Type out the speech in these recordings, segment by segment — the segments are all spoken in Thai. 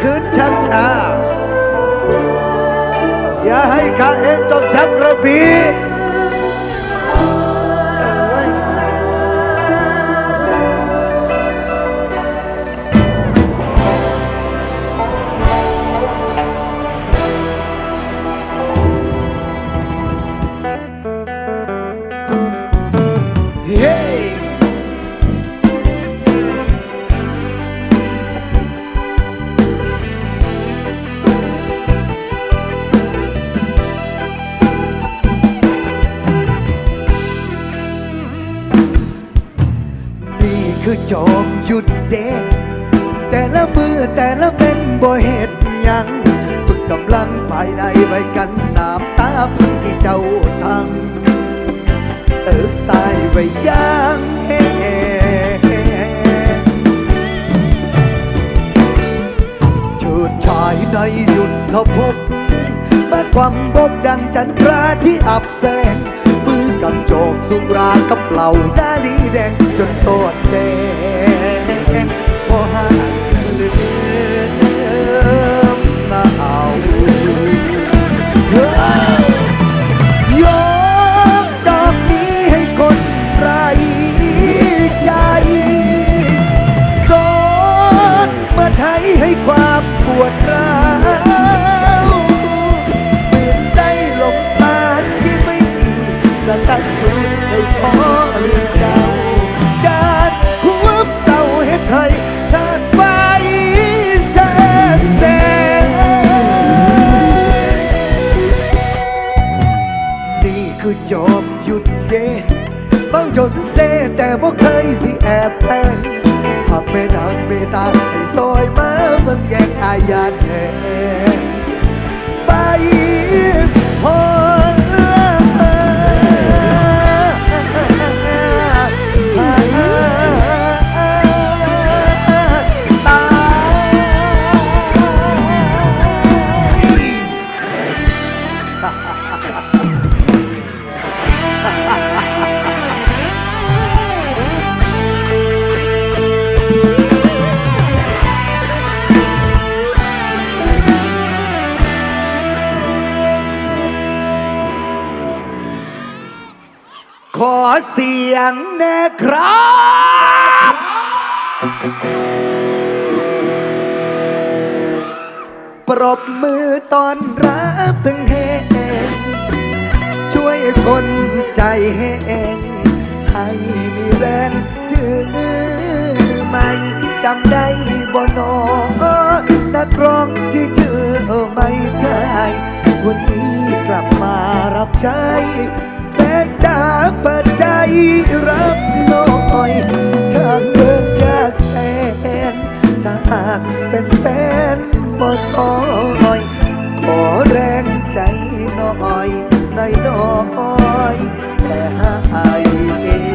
ขืนชักชาอย่าให้ข้าเองต้องชักกระบี่ คือจอมหยุดเด็ดแต่ละมือแต่ละเป็นบ่เหตุยังฝึกกำลังภายในไว้กันน้ำตาพึ่งที่เจ้าทำเอิกสายไว้ย่างแห้งชุดชายในหยุดเขาพบมาความบกดังจันทราที่อับแสง กับโจกสุรากับเหล่าดาลีแดงจนโสดเจ นเซแต่บ่เคยสิแอบแฝงหักไม่นางเมตตาให้ซอยมาเมืองแยกอายา ยงแน่ครับ ปรบมือตอนรับถึงแห้งช่วยคนใจแห้งให้มีแรงถือไม่จำได้บ่นอนักร้องที่เจอไม่เคยวันนี้กลับมารับใช้ จ๋าเปิดใจรับน่อยทางเดินยากแสนถ้าหากเป็นแฟนบ่ซอยขอแรงใจน่อยใน่อยน้อยแต่หายเอง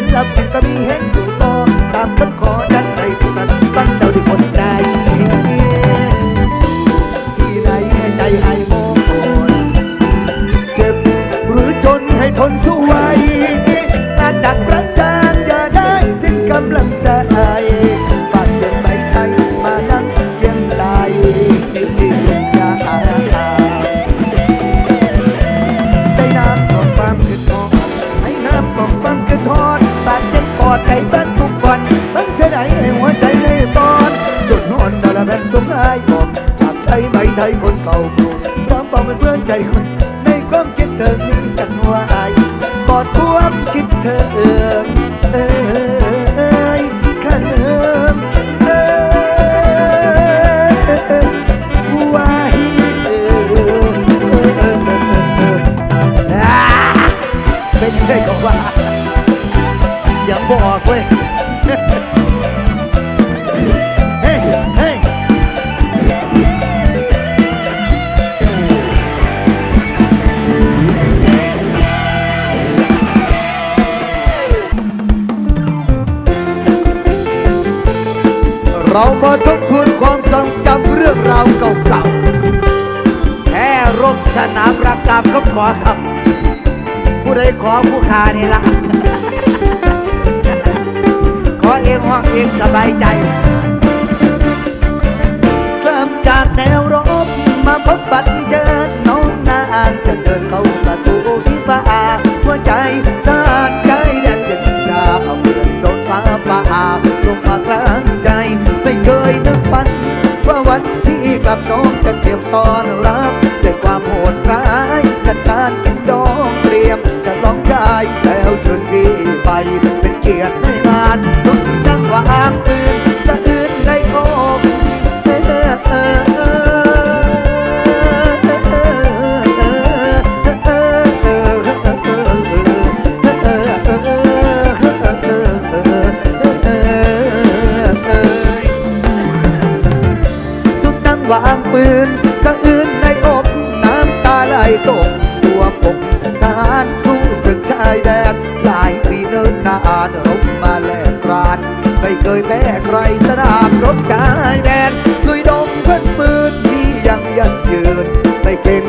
ศิเป็นก็มีแห่งสู ไทยคนเก่ากรุงพร้อมเป่าเป็นเพื่อนใจคุณในความคิดเธอ เรื่องราวเก่าๆแค่รบสนามรักตามก็ขอครับ ผู้ใดขอผู้ขานี่ละขอเองห้องเองสบายใจ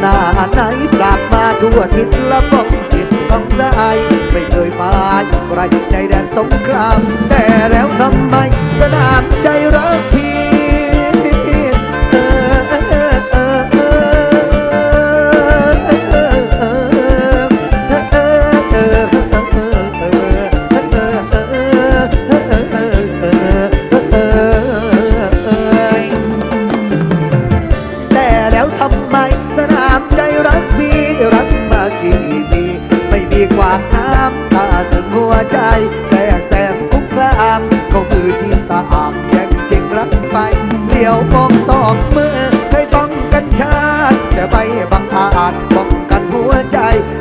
หน้าไหนปราบมาทั่วทิศละฟองสิทธิ์ต้องได้ไม่เคยมายู่ไรใจแดนสงครามแต่แล้วทำไม ใจแสกแสงคุกคลามก็มือที่สะอามแย่งจริงรักไปเดี่ยวมองสองมือให้ป้องกันชาติแต่ไม่บังอาจป้องกันหัวใจ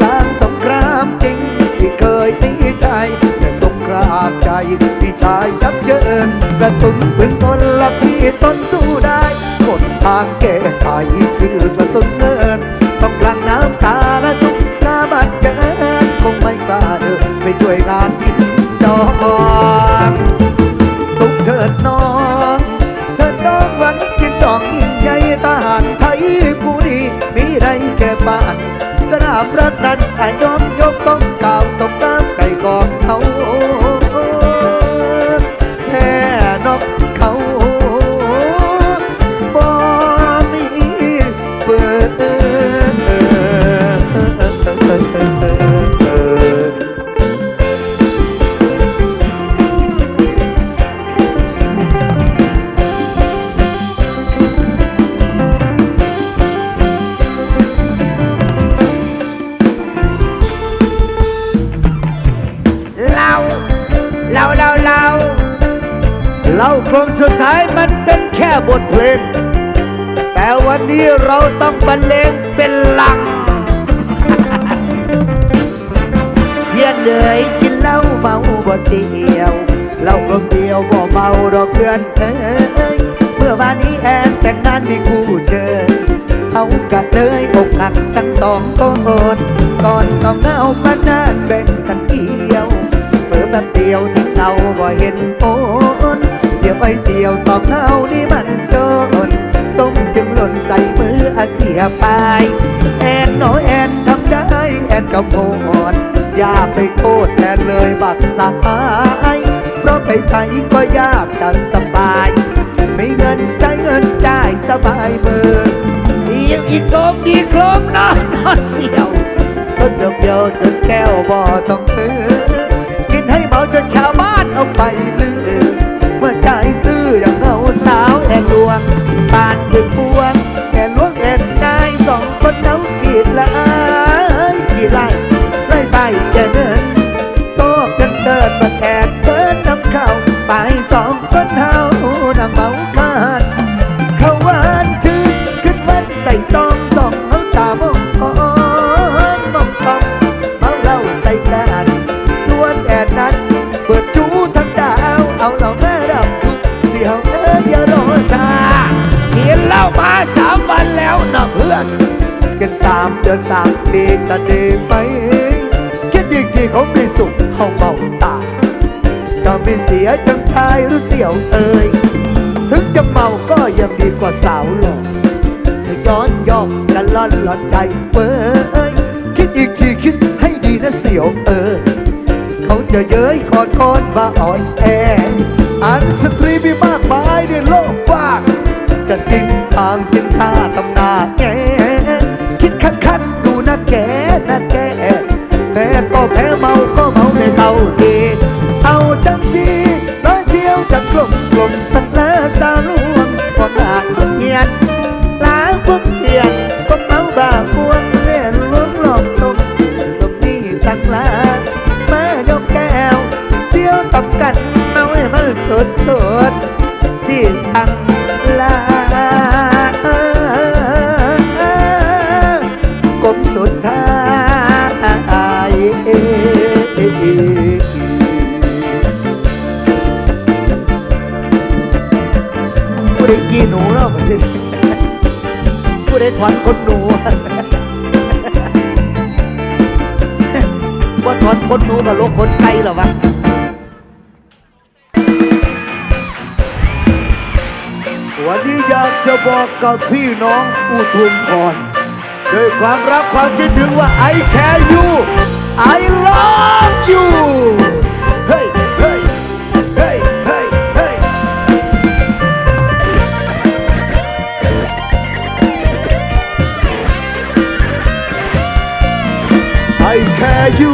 กลางสงครามจริงที่เคยตีใจแต่สงครามใจพี่ชายยับเยินกระสุนปืนตนละพี่ตนสู้ได้กดทางแก้ไขคือกระสุนเนินต้องกลังน้ำตาและทุกหน้าบัดเกินคงไม่กล้าเดินไปช่วยงาน สนาม เราต้องบรรเลงเป็นหลังเพื่อนเลยกินเหล้าเมาบ่เสียวเราคนเดียวบ่เมาดอกเพื่อนเอ้ยเมื่อวานนี้แอนแต่งงานมีคู่เจอเขากะเลยอกหักทั้งสองคนก่อนต้องเงามานานแบ่งกันเกี่ยวเปิดแป๊บเดียวที่เราบ่เห็นโอนเดี๋ยวไปเสียวสองเฮานี่มันโดนสมจึงหล่น ใส่มืออาเสียไป แอนน้อยแอนทำได้ แอนกำโพดอย่าไปโทษแอนเลยบักสายเพราะไปไทยก็ยากจะสบายไม่เงินใจเงินจ่ายสบายเบอร์อีกอีกโกมดีโครมนอนนอนเสียวสดเดียวเดียวจนแก้วบ่ต้องเออกินให้เมาจนชาวบ้านเอาไป ดินตามมีแต่ดีไหมคิดดีดีเขาไม่สุขห้องเบาตาก็ไม่เสียจังทายรู้เสียวเอ่ยถึงจะเมาก็ยังดีกว่าสาวหลอกย้อนยอกกันล่อนหลอนใจเว้ยคิดอีกทีคิดให้ดีนะเสียวเอ่ยเขาจะเย้ยคอนคอนมาอ่อนแออันสตรีมีมากมายในโลกกว้างจะสิ้นทางสิ้นท่าตำนาแง คักคัดดูนะแกนะแกแพ้ก็แพ้เมาก็เมาในเตาดีเอาจังสีร้อยเที่ยวจากลมกลมสักเลสารวมอวามรักเงียนล้างความเพียน ทอนคนหนูกับโลกคนไกลหรอวะวันนี้อยากจะบอกกับพี่น้องอุทุมพรด้วยความรักความคิดถึงว่า I care you I love you เฮ้ยเฮ้ยเฮ้ยเฮ้ยเฮ้ยไอแคร์ยู